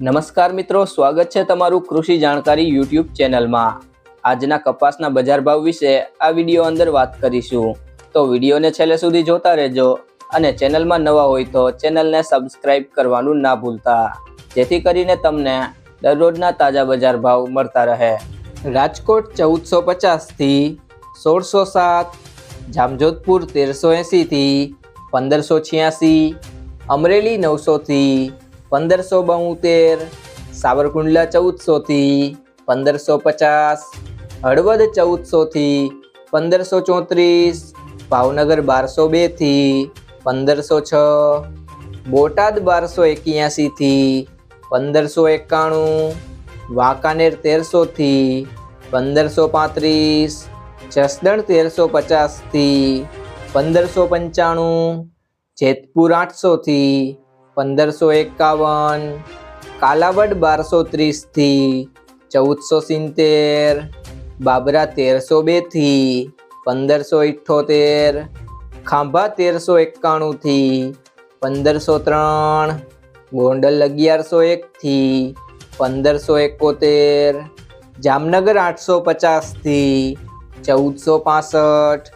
નમસ્કાર મિત્રો, સ્વાગત છે તમારું કૃષિ જાણકારી યુટ્યુબ ચેનલમાં. આજના કપાસના બજાર ભાવ વિશે આ વીડિયો અંદર વાત કરીશું. તો વિડીયોને છેલ્લે સુધી જોતા રહેજો અને ચેનલમાં નવા હોય તો ચેનલને સબસ્ક્રાઇબ કરવાનું ના ભૂલતા. જેથી કરીને તમને દરરોજના તાજા બજાર ભાવ મળતા રહે. રાજકોટ ચૌદસો પચાસથી સોળસો સાત, જામજોધપુર તેરસો એંસીથી પંદરસો છ્યાસી, અમરેલી નવસોથી પંદરસો બોતેર સાવરકુંડલા ચૌદસોથી પંદરસો પચાસ, હળવદ ચૌદસોથી પંદરસો ચોત્રીસ, ભાવનગર બારસો બેથી પંદરસો છ, બોટાદ બારસો એક્યાસીથી પંદરસો એકાણું, વાંકાનેર તેરસોથી પંદરસો પાંત્રીસ, જસદણ તેરસો પચાસથી પંદરસો પંચાણું, જેતપુર આઠસોથી પંદરસો એકાવન, કાલાવડ બારસો ત્રીસથી, ચૌદસો સિત્તેર, બાબરા તેરસો બેથી, પંદરસો ઇઠ્ઠોતેર, ખાંભા તેરસો એકાણુંથી, પંદરસો ત્રણ, ગોંડલ અગિયારસો એકથી, પંદરસો એકોતેર, જામનગર આઠસો પચાસથી, ચૌદસો પાસઠ